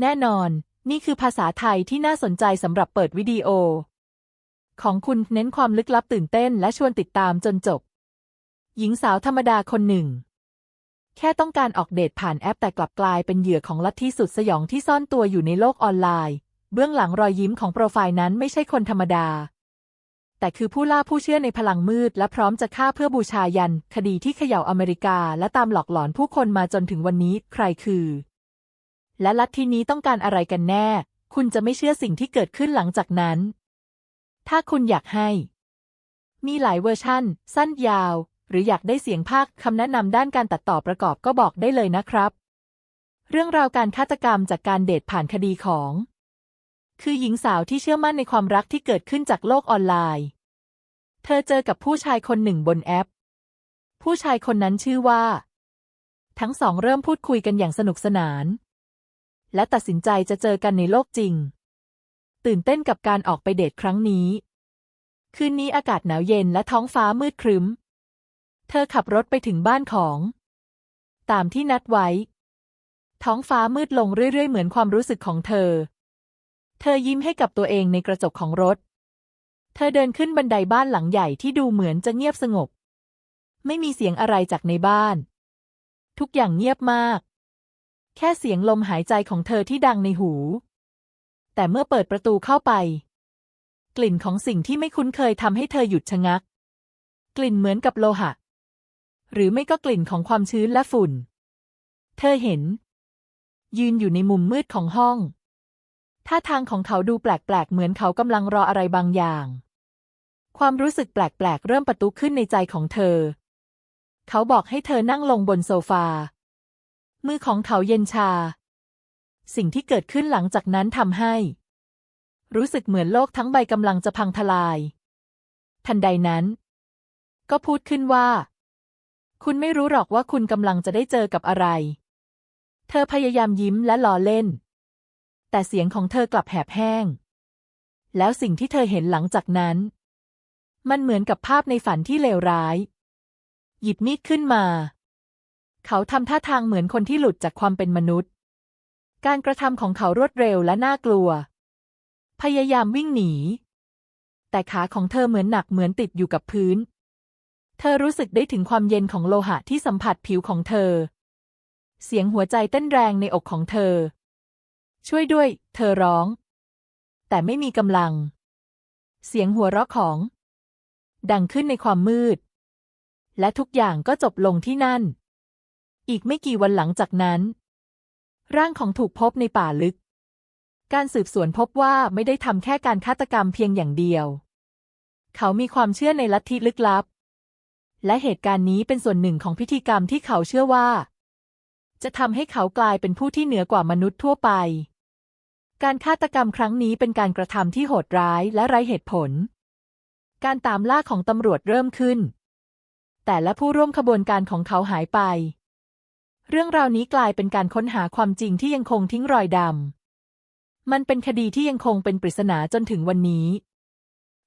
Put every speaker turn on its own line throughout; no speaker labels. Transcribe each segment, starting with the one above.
แน่นอน นี่คือภาษาไทยที่น่าสนใจสำหรับเปิดวิดีโอ ของคุณเน้นความลึกลับตื่นเต้นและชวนติดตามจนจบ หญิงสาวธรรมดาคนหนึ่ง แค่ต้องการออกเดทผ่านแอปแต่กลับกลายเป็นเหยื่อของลัทธิสุดสยองที่ซ่อนตัวอยู่ในโลกออนไลน์ เบื้องหลังรอยยิ้มของโปรไฟล์นั้นไม่ใช่คนธรรมดา แต่คือผู้ล่าผู้เชื่อในพลังมืด และพร้อมจะฆ่าเพื่อบูชายัน คดีที่เขย่าอเมริกา และตามหลอกหลอนผู้คนมาจนถึงวันนี้ ใครคือ และลัทธินี้ต้องการอะไรกันแน่ คุณจะไม่เชื่อสิ่งที่เกิดขึ้นหลังจากนั้น ถ้าคุณอยากให้ มีหลายเวอร์ชั่น สั้นยาว หรืออยากได้เสียงภาคคำแนะนำด้านการตัดต่อประกอบก็บอกได้เลยนะครับ เรื่องราวการฆาตกรรมจากการเดทผ่านคดีของ คือหญิงสาวที่เชื่อมั่นในความรักที่เกิดขึ้นจากโลกออนไลน์ เธอเจอกับผู้ชายคนหนึ่งบนแอป ผู้ชายคนนั้นชื่อว่า ทั้งสองเริ่มพูดคุยกันอย่างสนุกสนาน และตัดสินใจจะเจอกันในโลกจริง ตื่นเต้นกับการออกไปเดทครั้งนี้ คืนนี้อากาศหนาวเย็นและท้องฟ้ามืดครึ้ม เธอขับรถไปถึงบ้านของ ตามที่นัดไว้ ท้องฟ้ามืดลงเรื่อยๆ เหมือนความรู้สึกของเธอ เธอยิ้มให้กับตัวเองในกระจกของรถ เธอเดินขึ้นบันไดบ้านหลังใหญ่ที่ดูเหมือนจะเงียบสงบ ไม่มีเสียงอะไรจากในบ้าน ทุกอย่างเงียบมาก แค่เสียงลมหายใจของเธอที่ดังในหู แต่เมื่อเปิดประตูเข้าไป กลิ่นของสิ่งที่ไม่คุ้นเคยทำให้เธอหยุดชะงัก กลิ่นเหมือนกับโลหะ หรือไม่ก็กลิ่นของความชื้นและฝุ่น เธอเห็น ยืนอยู่ในมุมมืดของห้องท่าทางของเขาดูแปลกๆ เหมือนเขากำลังรออะไรบางอย่าง ความรู้สึกแปลกๆ เริ่มประตุขึ้นในใจของเธอ เขาบอกให้เธอนั่งลงบนโซฟา มือของเขาเย็นชา สิ่งที่เกิดขึ้นหลังจากนั้นทำให้ รู้สึกเหมือนโลกทั้งใบกำลังจะพังทลาย ทันใดนั้น ก็พูดขึ้นว่า คุณไม่รู้หรอกว่าคุณกำลังจะได้เจอกับอะไร เธอพยายามยิ้มและล้อเล่น แต่เสียงของเธอกลับแหบแห้ง แล้วสิ่งที่เธอเห็นหลังจากนั้น มันเหมือนกับภาพในฝันที่เลวร้าย หยิบมีดขึ้นมา เขาทำท่าทางเหมือนคนที่หลุดจากความเป็นมนุษย์ การกระทำของเขารวดเร็วและน่ากลัว พยายามวิ่งหนี แต่ขาของเธอเหมือนหนักเหมือนติดอยู่กับพื้น เธอรู้สึกได้ถึงความเย็นของโลหะที่สัมผัสผิวของเธอ เสียงหัวใจเต้นแรงในอกของเธอ ช่วยด้วย เธอร้อง แต่ไม่มีกำลัง เสียงหัวเราะของ ดังขึ้นในความมืด และทุกอย่างก็จบลงที่นั่น อีกไม่กี่วันหลังจากนั้น ร่างของถูกพบในป่าลึก การสืบสวนพบว่าไม่ได้ทำแค่การฆาตกรรมเพียงอย่างเดียว เขามีความเชื่อในลัทธิลึกลับ และเหตุการณ์นี้เป็นส่วนหนึ่งของพิธีกรรมที่เขาเชื่อว่า จะทำให้เขากลายเป็นผู้ที่เหนือกว่ามนุษย์ทั่วไป การฆาตกรรมครั้งนี้เป็นการกระทำที่โหดร้ายและไร้เหตุผล การตามล่าของตำรวจเริ่มขึ้นแต่และผู้ร่วมขบวนการของเขาหายไป เรื่องราวนี้กลายเป็นการค้นหาความจริงที่ยังคงทิ้งรอยดำ มันเป็นคดีที่ยังคงเป็นปริศนาจนถึงวันนี้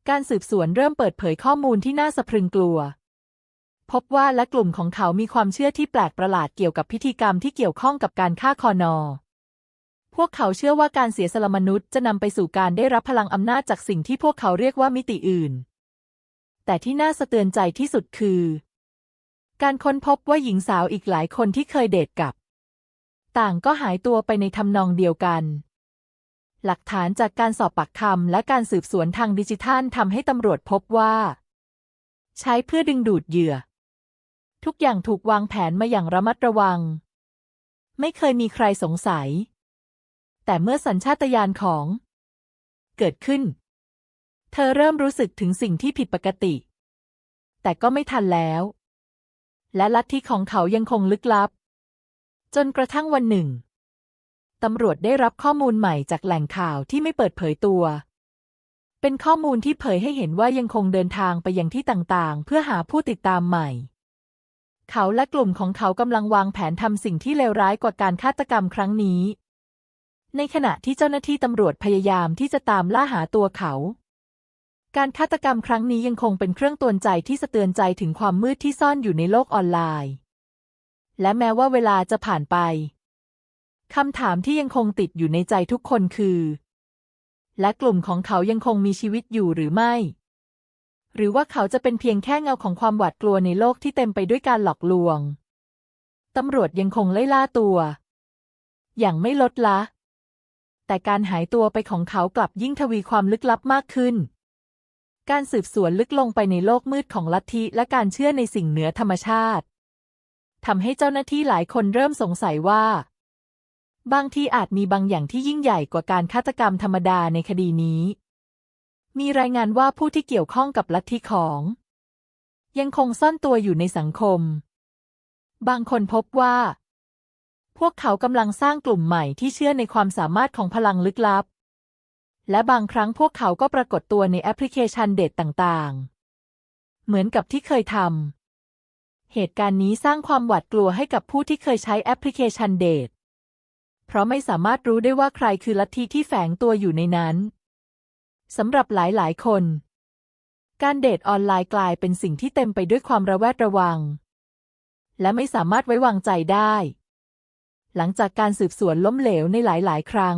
การสืบสวนเริ่มเปิดเผยข้อมูลที่น่าสะพรึงกลัว พบว่าและกลุ่มของเขามีความเชื่อที่แปลกประหลาดเกี่ยวกับพิธีกรรมที่เกี่ยวข้องกับการฆ่าคอนอ พวกเขาเชื่อว่าการเสียสละมนุษย์จะนำไปสู่การได้รับพลังอำนาจจากสิ่งที่พวกเขาเรียกว่ามิติอื่น แต่ที่น่าสะเตือนใจที่สุดคือ การค้นพบว่าหญิงสาวอีกหลายคนที่เคยเดทกับ ต่างก็หายตัวไปในทำนองเดียวกัน หลักฐานจากการสอบปากคำและการสืบสวนทางดิจิทัลทำให้ตำรวจพบว่า ใช้เพื่อดึงดูดเหยื่อ ทุกอย่างถูกวางแผนมาอย่างระมัดระวัง ไม่เคยมีใครสงสัย แต่เมื่อสัญชาตญาณของ เกิดขึ้น เธอเริ่มรู้สึกถึงสิ่งที่ผิดปกติ แต่ก็ไม่ทันแล้ว และลัทธิของเขายังคงลึกลับ จนกระทั่งวันหนึ่ง ตำรวจได้รับข้อมูลใหม่จากแหล่งข่าวที่ไม่เปิดเผยตัว เป็นข้อมูลที่เผยให้เห็นว่ายังคงเดินทางไปยังที่ต่างๆ เพื่อหาผู้ติดตามใหม่ เขาและกลุ่มของเขากำลังวางแผนทำสิ่งที่เลวร้ายกว่าการฆาตกรรมครั้งนี้ ในขณะที่เจ้าหน้าที่ตำรวจพยายามที่จะตามล่าหาตัวเขา การฆาตกรรมครั้งนี้ยังคงเป็นเครื่องตวนใจที่สะเตือนใจถึงความมืดที่ซ่อนอยู่ในโลกออนไลน์ และแม้ว่าเวลาจะผ่านไปคำถามที่ยังคงติดอยู่ในใจทุกคนคือ และกลุ่มของเขายังคงมีชีวิตอยู่หรือไม่ หรือว่าเขาจะเป็นเพียงแค่เงาของความหวาดกลัวในโลกที่เต็มไปด้วยการหลอกลวง ตำรวจยังคงไล่ล่าตัว อย่างไม่ลดละ แต่การหายตัวไปของเขากลับยิ่งทวีความลึกลับมากขึ้น การสืบสวนลึกลงไปในโลกมืดของลัทธิและการเชื่อในสิ่งเหนือธรรมชาติทำให้เจ้าหน้าที่หลายคนเริ่มสงสัยว่า บางทีอาจมีบางอย่างที่ยิ่งใหญ่กว่าการฆาตกรรมธรรมดาในคดีนี้ มีรายงานว่าผู้ที่เกี่ยวข้องกับลัทธิของ ยังคงซ่อนตัวอยู่ในสังคม บางคนพบว่า พวกเขากำลังสร้างกลุ่มใหม่ที่เชื่อในความสามารถของพลังลึกลับ และบางครั้งพวกเขาก็ปรากฏตัวในแอปพลิเคชันเดทต่างๆ เหมือนกับที่เคยทำ เหตุการณ์นี้สร้างความหวาดกลัวให้กับผู้ที่เคยใช้แอปพลิเคชันเดท เพราะไม่สามารถรู้ได้ว่าใครคือลัทธิที่แฝงตัวอยู่ในนั้นสำหรับหลายๆ คน การเดทออนไลน์กลายเป็นสิ่งที่เต็มไปด้วยความระแวดระวัง และไม่สามารถไว้วางใจได้ หลังจากการสืบสวนล้มเหลวในหลาย ๆ ครั้ง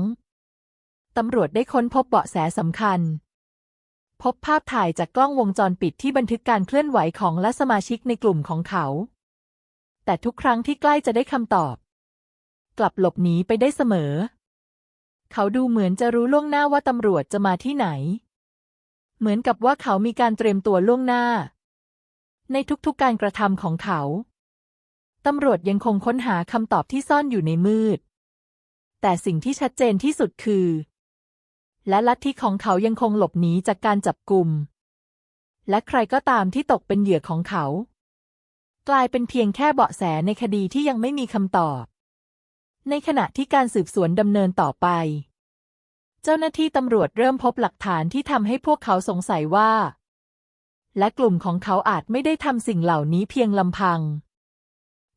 ตำรวจได้ค้นพบเบาะแสสำคัญ พบภาพถ่ายจากกล้องวงจรปิดที่บันทึกการเคลื่อนไหวของและสมาชิกในกลุ่มของเขา แต่ทุกครั้งที่ใกล้จะได้คำตอบ กลับหลบหนีไปได้เสมอ เขาดูเหมือนจะรู้ล่วงหน้าว่าตำรวจจะมาที่ไหน เหมือนกับว่าเขามีการเตรียมตัวล่วงหน้า ในทุกๆการกระทำของเขาตำรวจยังคงค้นหาคำตอบที่ซ่อนอยู่ในมืด แต่สิ่งที่ชัดเจนที่สุดคือ และลัทธิของเขายังคงหลบหนีจากการจับกลุ่ม และใครก็ตามที่ตกเป็นเหยื่อของเขา กลายเป็นเพียงแค่เบาะแสในคดีที่ยังไม่มีคำตอบ ในขณะที่การสืบสวนดำเนินต่อไป เจ้าหน้าที่ตำรวจเริ่มพบหลักฐานที่ทำให้พวกเขาสงสัยว่า และกลุ่มของเขาอาจไม่ได้ทำสิ่งเหล่านี้เพียงลำพัง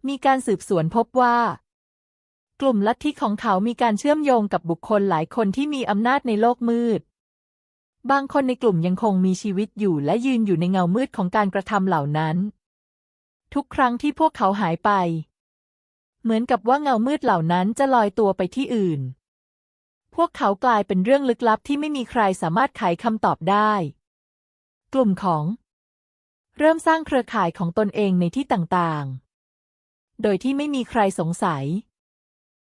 มีการสืบสวนพบว่า กลุ่มลัทธิของเขามีการเชื่อมโยงกับบุคคลหลายคนที่มีอำนาจในโลกมืด บางคนในกลุ่มยังคงมีชีวิตอยู่และยืนอยู่ในเงามืดของการกระทำเหล่านั้น ทุกครั้งที่พวกเขาหายไป เหมือนกับว่าเงามืดเหล่านั้นจะลอยตัวไปที่อื่น พวกเขากลายเป็นเรื่องลึกลับที่ไม่มีใครสามารถไขคำตอบได้ กลุ่มของ เริ่มสร้างเครือข่ายของตนเองในที่ต่างๆ โดยที่ไม่มีใครสงสัย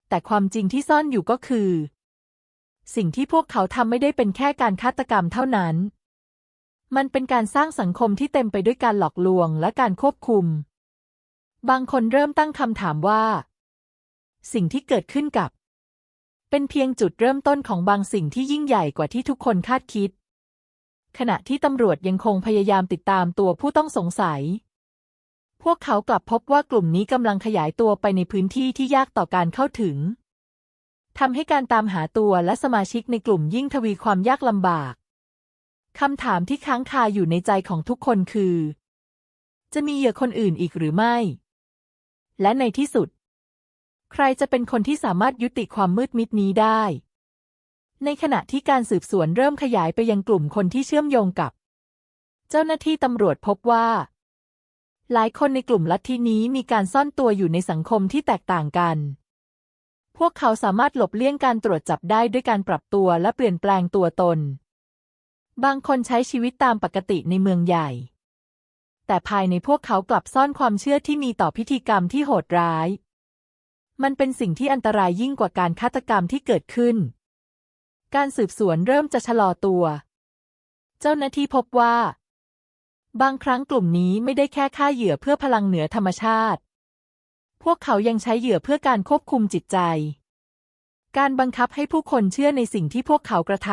แต่ความจริงที่ซ่อนอยู่ก็คือ สิ่งที่พวกเขาทำไม่ได้เป็นแค่การฆาตกรรมเท่านั้น มันเป็นการสร้างสังคมที่เต็มไปด้วยการหลอกลวงและการควบคุม บางคนเริ่มตั้งคำถามว่า สิ่งที่เกิดขึ้นกับ เป็นเพียงจุดเริ่มต้นของบางสิ่งที่ยิ่งใหญ่กว่าที่ทุกคนคาดคิด ขณะที่ตำรวจยังคงพยายามติดตามตัวผู้ต้องสงสัย พวกเขากลับพบว่ากลุ่มนี้กำลังขยายตัวไปในพื้นที่ที่ยากต่อการเข้าถึงทำให้การตามหาตัวและสมาชิกในกลุ่มยิ่งทวีความยากลำบากคำถามที่ค้างคาอยู่ในใจของทุกคนคือ จะมีเหยื่อคนอื่นอีกหรือไม่ และในที่สุด ใครจะเป็นคนที่สามารถยุติความมืดมิดนี้ได้ ในขณะที่การสืบสวนเริ่มขยายไปยังกลุ่มคนที่เชื่อมโยงกับ เจ้าหน้าที่ตำรวจพบว่า หลายคนในกลุ่มลัทธินี้มีการซ่อนตัวอยู่ในสังคมที่แตกต่างกัน พวกเขาสามารถหลบเลี่ยงการตรวจจับได้ด้วยการปรับตัวและเปลี่ยนแปลงตัวตน บางคนใช้ชีวิตตามปกติในเมืองใหญ่ แต่ภายในพวกเขากลับซ่อนความเชื่อที่มีต่อพิธีกรรมที่โหดร้าย มันเป็นสิ่งที่อันตรายยิ่งกว่าการฆาตกรรมที่เกิดขึ้น การสืบสวนเริ่มจะชะลอตัว เจ้าหน้าที่พบว่า บางครั้งกลุ่มนี้ไม่ได้แค่ฆ่าเหยื่อเพื่อพลังเหนือธรรมชาติ พวกเขายังใช้เหยื่อเพื่อการควบคุมจิตใจ การบังคับให้ผู้คนเชื่อในสิ่งที่พวกเขากระท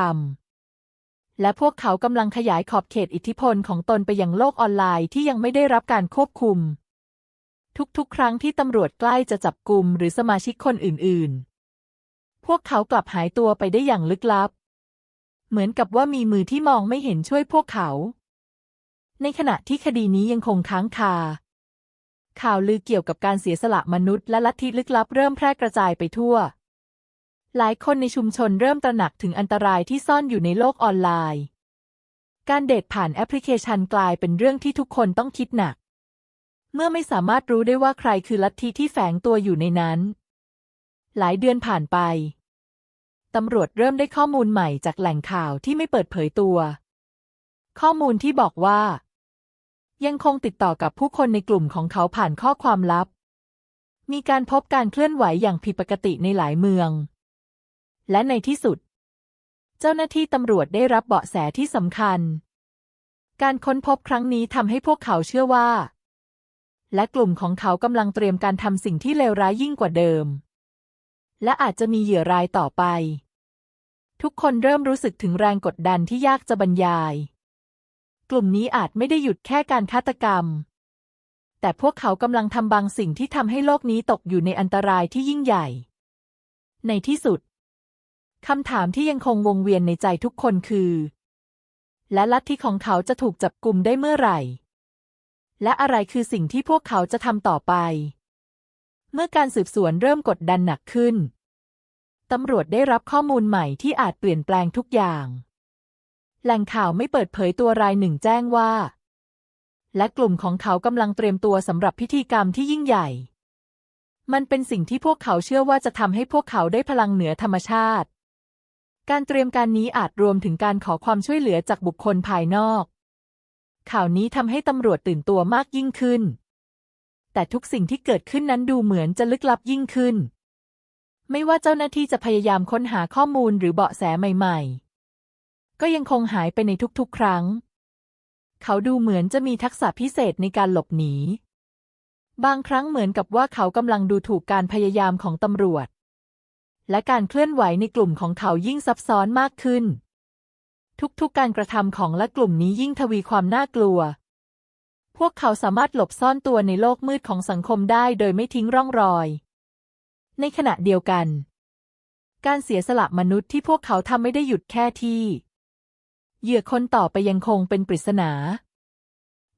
ำ และพวกเขากำลังขยายขอบเขตอิทธิพลของตนไปยังโลกออนไลน์ที่ยังไม่ได้รับการควบคุม ทุกๆ ครั้งที่ตำรวจใกล้จะจับกลุ่มหรือสมาชิกคนอื่น ๆ พวกเขากลับหายตัวไปได้อย่างลึกลับ เหมือนกับว่ามีมือที่มองไม่เห็นช่วยพวกเขา ในขณะที่คดีนี้ยังคงค้างคา ข่าวลือเกี่ยวกับการเสียสละมนุษย์และลัทธิลึกลับเริ่มแพร่กระจายไปทั่ว หลายคนในชุมชนเริ่มตระหนักถึงอันตรายที่ซ่อนอยู่ในโลกออนไลน์ การเดทผ่านแอปพลิเคชันกลายเป็นเรื่องที่ทุกคนต้องคิดหนัก เมื่อไม่สามารถรู้ได้ว่าใครคือลัทธิที่แฝงตัวอยู่ในนั้น หลายเดือนผ่านไปตำรวจเริ่มได้ข้อมูลใหม่จากแหล่งข่าวที่ไม่เปิดเผยตัว ข้อมูลที่บอกว่า ยังคงติดต่อกับผู้คนในกลุ่มของเขาผ่านข้อความลับ มีการพบการเคลื่อนไหวอย่างผิดปกติในหลายเมือง และในที่สุด เจ้าหน้าที่ตำรวจได้รับเบาะแสที่สำคัญ การค้นพบครั้งนี้ทำให้พวกเขาเชื่อว่า และกลุ่มของเขากำลังเตรียมการทำสิ่งที่เลวร้ายยิ่งกว่าเดิม และอาจจะมีเหยื่อรายต่อไป ทุกคนเริ่มรู้สึกถึงแรงกดดันที่ยากจะบรรยาย กลุ่มนี้อาจไม่ได้หยุดแค่การฆาตกรรม แต่พวกเขากำลังทำบางสิ่งที่ทำให้โลกนี้ตกอยู่ในอันตรายที่ยิ่งใหญ่ ในที่สุดคำถามที่ยังคงวงเวียนในใจทุกคนคือ และลัทธิของเขาจะถูกจับกลุ่มได้เมื่อไหร่ และอะไรคือสิ่งที่พวกเขาจะทำต่อไป เมื่อการสืบสวนเริ่มกดดันหนักขึ้น ตำรวจได้รับข้อมูลใหม่ที่อาจเปลี่ยนแปลงทุกอย่าง แหล่งข่าวไม่เปิดเผยตัวรายหนึ่งแจ้งว่า และกลุ่มของเขากำลังเตรียมตัวสำหรับพิธีกรรมที่ยิ่งใหญ่ มันเป็นสิ่งที่พวกเขาเชื่อว่าจะทำให้พวกเขาได้พลังเหนือธรรมชาติ การเตรียมการนี้อาจรวมถึงการขอความช่วยเหลือจากบุคคลภายนอก ข่าวนี้ทำให้ตำรวจตื่นตัวมากยิ่งขึ้น แต่ทุกสิ่งที่เกิดขึ้นนั้นดูเหมือนจะลึกลับยิ่งขึ้น ไม่ว่าเจ้าหน้าที่จะพยายามค้นหาข้อมูลหรือเบาะแสใหม่ ๆ ก็ยังคงหายไปในทุกๆ ครั้ง เขาดูเหมือนจะมีทักษะพิเศษในการหลบหนี บางครั้งเหมือนกับว่าเขากำลังดูถูกการพยายามของตำรวจ และการเคลื่อนไหวในกลุ่มของเขายิ่งซับซ้อนมากขึ้น ทุกๆ การกระทำของและกลุ่มนี้ยิ่งทวีความน่ากลัว พวกเขาสามารถหลบซ่อนตัวในโลกมืดของสังคมได้โดยไม่ทิ้งร่องรอย ในขณะเดียวกันการเสียสละมนุษย์ที่พวกเขาทำไม่ได้หยุดแค่ที่ เหยื่อคนต่อไปยังคงเป็นปริศนา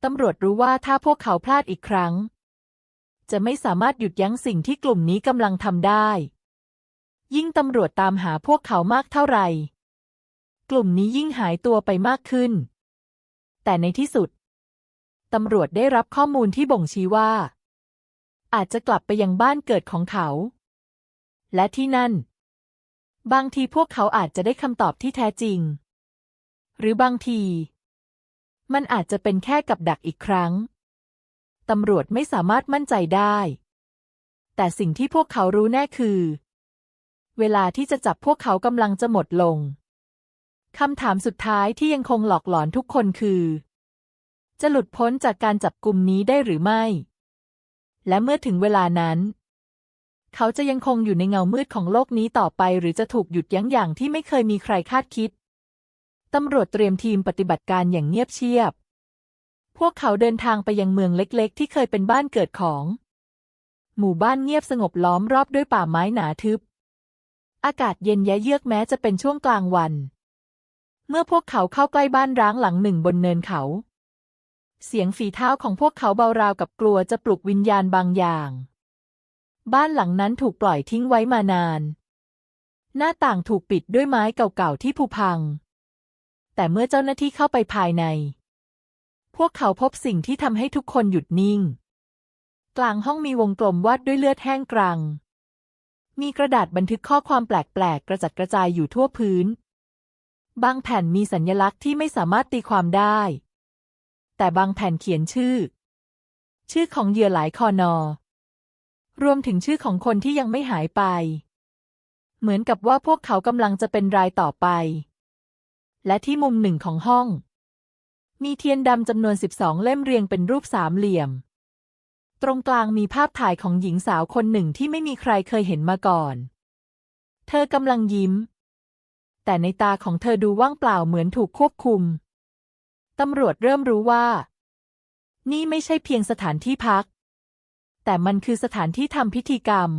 ตำรวจรู้ว่าถ้าพวกเขาพลาดอีกครั้ง จะไม่สามารถหยุดยั้งสิ่งที่กลุ่มนี้กำลังทำได้ ยิ่งตำรวจตามหาพวกเขามากเท่าไหร่ กลุ่มนี้ยิ่งหายตัวไปมากขึ้น แต่ในที่สุด ตำรวจได้รับข้อมูลที่บ่งชี้ว่า อาจจะกลับไปยังบ้านเกิดของเขา และที่นั่น บางทีพวกเขาอาจจะได้คำตอบที่แท้จริง หรือบางที มันอาจจะเป็นแค่กับดักอีกครั้ง ตำรวจไม่สามารถมั่นใจได้ แต่สิ่งที่พวกเขารู้แน่คือ เวลาที่จะจับพวกเขากำลังจะหมดลง คำถามสุดท้ายที่ยังคงหลอกหลอนทุกคนคือ จะหลุดพ้นจากการจับกลุ่มนี้ได้หรือไม่ และเมื่อถึงเวลานั้นเขาจะยังคงอยู่ในเงามืดของโลกนี้ต่อไป หรือจะถูกหยุดยั้งอย่างที่ไม่เคยมีใครคาดคิด ตำรวจเตรียมทีมปฏิบัติการอย่างเงียบเชียบ พวกเขาเดินทางไปยังเมืองเล็กๆ ที่เคยเป็นบ้านเกิดของ หมู่บ้านเงียบสงบล้อมรอบด้วยป่าไม้หนาทึบ อากาศเย็นแยะเยือกแม้จะเป็นช่วงกลางวัน เมื่อพวกเขาเข้าใกล้บ้านร้างหลังหนึ่งบนเนินเขา เสียงฝีเท้าของพวกเขาเบาราวกับกลัวจะปลุกวิญญาณบางอย่าง บ้านหลังนั้นถูกปล่อยทิ้งไว้มานาน หน้าต่างถูกปิดด้วยไม้เก่าๆที่ผุพัง แต่เมื่อเจ้าหน้าที่เข้าไปภายใน พวกเขาพบสิ่งที่ทำให้ทุกคนหยุดนิ่ง กลางห้องมีวงกลมวาดด้วยเลือดแห้งกรัง มีกระดาษบันทึกข้อความแปลกๆ กระจัดกระจายอยู่ทั่วพื้น บางแผ่นมีสัญลักษณ์ที่ไม่สามารถตีความได้ แต่บางแผ่นเขียนชื่อ ชื่อของเหยื่อหลายคอนอ รวมถึงชื่อของคนที่ยังไม่หายไป เหมือนกับว่าพวกเขากำลังจะเป็นรายต่อไป และที่มุมหนึ่งของห้อง มีเทียนดำจำนวนสิบสองเล่มเรียงเป็นรูปสามเหลี่ยม ตรงกลางมีภาพถ่ายของหญิงสาวคนหนึ่งที่ไม่มีใครเคยเห็นมาก่อน เธอกำลังยิ้ม แต่ในตาของเธอดูว่างเปล่าเหมือนถูกควบคุม ตำรวจเริ่มรู้ว่า นี่ไม่ใช่เพียงสถานที่พัก แต่มันคือสถานที่ทำพิธีกรรม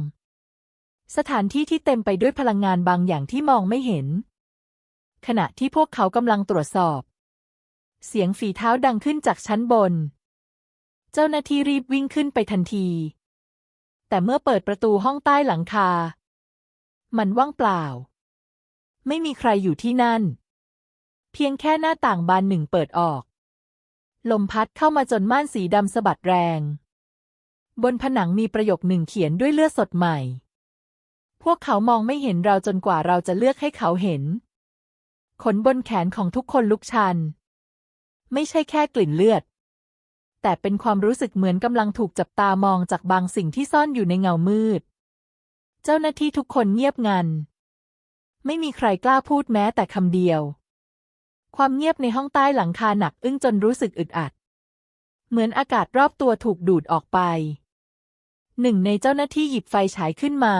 สถานที่ที่เต็มไปด้วยพลังงานบางอย่างที่มองไม่เห็น ขณะที่พวกเขากำลังตรวจสอบ เสียงฝีเท้าดังขึ้นจากชั้นบน เจ้าหน้าที่รีบวิ่งขึ้นไปทันที แต่เมื่อเปิดประตูห้องใต้หลังคา มันว่างเปล่า ไม่มีใครอยู่ที่นั่น เพียงแค่หน้าต่างบานหนึ่งเปิดออก ลมพัดเข้ามาจนม่านสีดำสะบัดแรง บนผนังมีประโยคหนึ่งเขียนด้วยเลือดสดใหม่ พวกเขามองไม่เห็นเราจนกว่าเราจะเลือกให้เขาเห็น ขนบนแขนของทุกคนลุกชัน ไม่ใช่แค่กลิ่นเลือด แต่เป็นความรู้สึกเหมือนกำลังถูกจับตามองจากบางสิ่งที่ซ่อนอยู่ในเงามืด เจ้าหน้าที่ทุกคนเงียบงัน ไม่มีใครกล้าพูดแม้แต่คำเดียว ความเงียบในห้องใต้หลังคาหนักอึ้งจนรู้สึกอึดอัด เหมือนอากาศรอบตัวถูกดูดออกไปหนึ่งในเจ้าหน้าที่หยิบไฟฉายขึ้นมา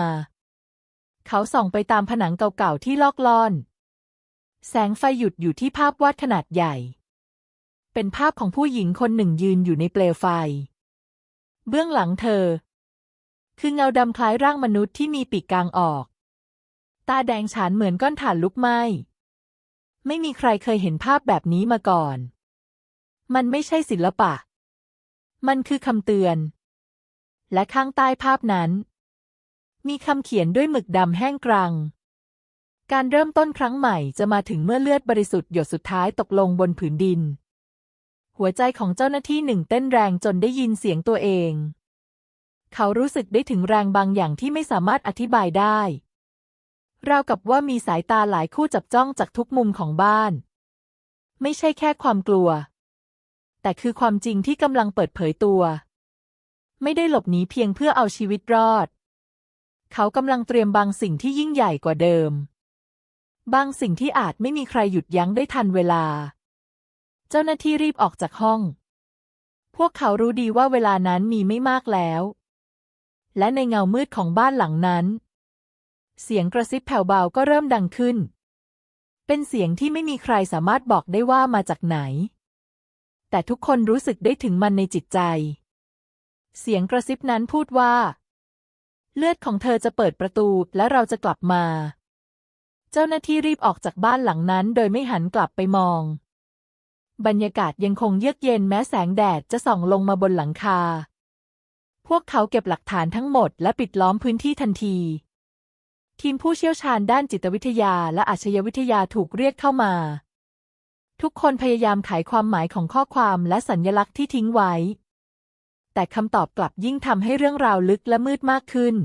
เขาส่องไปตามผนังเก่าๆที่ลอกล่อน แสงไฟหยุดอยู่ที่ภาพวาดขนาดใหญ่ เป็นภาพของผู้หญิงคนหนึ่งยืนอยู่ในเปลวไฟ เบื้องหลังเธอ คือเงาดำคล้ายร่างมนุษย์ที่มีปีกกลางออก ตาแดงฉานเหมือนก้อนถ่านลุกไหม้ ไม่มีใครเคยเห็นภาพแบบนี้มาก่อน มันไม่ใช่ศิลปะ มันคือคำเตือน และข้างใต้ภาพนั้น มีคำเขียนด้วยหมึกดำแห้งกรัง การเริ่มต้นครั้งใหม่จะมาถึงเมื่อเลือดบริสุทธิ์หยดสุดท้ายตกลงบนผืนดิน หัวใจของเจ้าหน้าที่หนึ่งเต้นแรงจนได้ยินเสียงตัวเอง เขารู้สึกได้ถึงแรงบางอย่างที่ไม่สามารถอธิบายได้ราวกับว่ามีสายตาหลายคู่จับจ้องจากทุกมุมของบ้าน ไม่ใช่แค่ความกลัว แต่คือความจริงที่กำลังเปิดเผยตัว ไม่ได้หลบหนีเพียงเพื่อเอาชีวิตรอด เขากำลังเตรียมบางสิ่งที่ยิ่งใหญ่กว่าเดิม บางสิ่งที่อาจไม่มีใครหยุดยั้งได้ทันเวลา เจ้าหน้าที่รีบออกจากห้อง พวกเขารู้ดีว่าเวลานั้นมีไม่มากแล้ว และในเงามืดของบ้านหลังนั้น เสียงกระซิบแผ่วเบาก็เริ่มดังขึ้น เป็นเสียงที่ไม่มีใครสามารถบอกได้ว่ามาจากไหน แต่ทุกคนรู้สึกได้ถึงมันในจิตใจ เสียงกระซิบนั้นพูดว่า เลือดของเธอจะเปิดประตูและเราจะกลับมา เจ้าหน้าที่รีบออกจากบ้านหลังนั้น โดยไม่หันกลับไปมอง บรรยากาศยังคงเยือกเย็นแม้แสงแดดจะส่องลงมาบนหลังคา พวกเขาเก็บหลักฐานทั้งหมดและปิดล้อมพื้นที่ทันที ทีมผู้เชี่ยวชาญด้านจิตวิทยาและอาชญาวิทยาถูกเรียกเข้ามา ทุกคนพยายามไขความหมายของข้อความและสัญญลักษณ์ที่ทิ้งไว้ แต่คำตอบกลับยิ่งทำให้เรื่องราวลึกและมืดมากขึ้น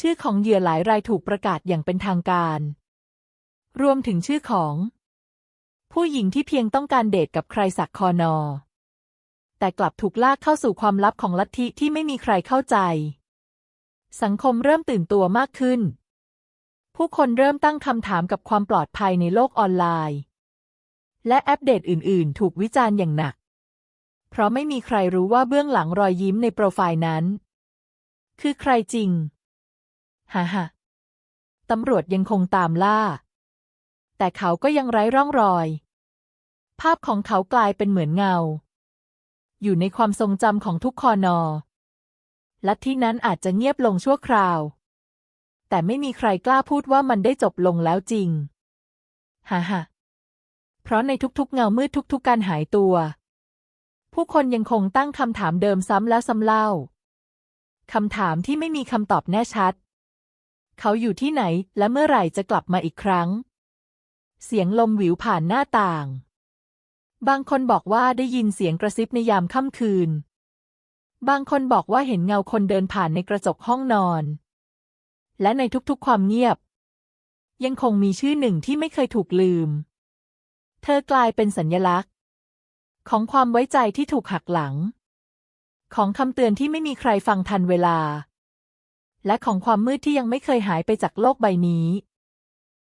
ชื่อของเหยื่อหลายรายถูกประกาศอย่างเป็นทางการ รวมถึงชื่อของ ผู้หญิงที่เพียงต้องการเดทกับใครสักคอนอ แต่กลับถูกลากเข้าสู่ความลับของลัทธิที่ไม่มีใครเข้าใจ สังคมเริ่มตื่นตัวมากขึ้น ผู้คนเริ่มตั้งคำถามกับความปลอดภัยในโลกออนไลน์ และแอปเดตอื่น ๆ ถูกวิจารณ์อย่างหนัก เพราะไม่มีใครรู้ว่าเบื้องหลังรอยยิ้มในโปรไฟล์นั้น คือใครจริง ฮ่าฮ่าตำรวจยังคงตามล่า แต่เขาก็ยังไร้ร่องรอย ภาพของเขากลายเป็นเหมือนเงา อยู่ในความทรงจำของทุกคอนอลัทธินั้นอาจจะเงียบลงชั่วคราว แต่ไม่มีใครกล้าพูดว่ามันได้จบลงแล้วจริง ฮ่าฮ่าเพราะในทุกๆ เงามืดทุก ๆ การหายตัว ผู้คนยังคงตั้งคำถามเดิมซ้ำแล้วซ้ำเล่า คำถามที่ไม่มีคำตอบแน่ชัด เขาอยู่ที่ไหนและเมื่อไหร่จะกลับมาอีกครั้ง เสียงลมหวิวผ่านหน้าต่าง บางคนบอกว่าได้ยินเสียงกระซิบในยามค่ำคืน บางคนบอกว่าเห็นเงาคนเดินผ่านในกระจกห้องนอน และในทุกๆความเงียบ ยังคงมีชื่อหนึ่งที่ไม่เคยถูกลืม เธอกลายเป็นสัญญลักษณ์ ของความไว้ใจที่ถูกหักหลัง ของคำเตือนที่ไม่มีใครฟังทันเวลา และของความมืดที่ยังไม่เคยหายไปจากโลกใบนี้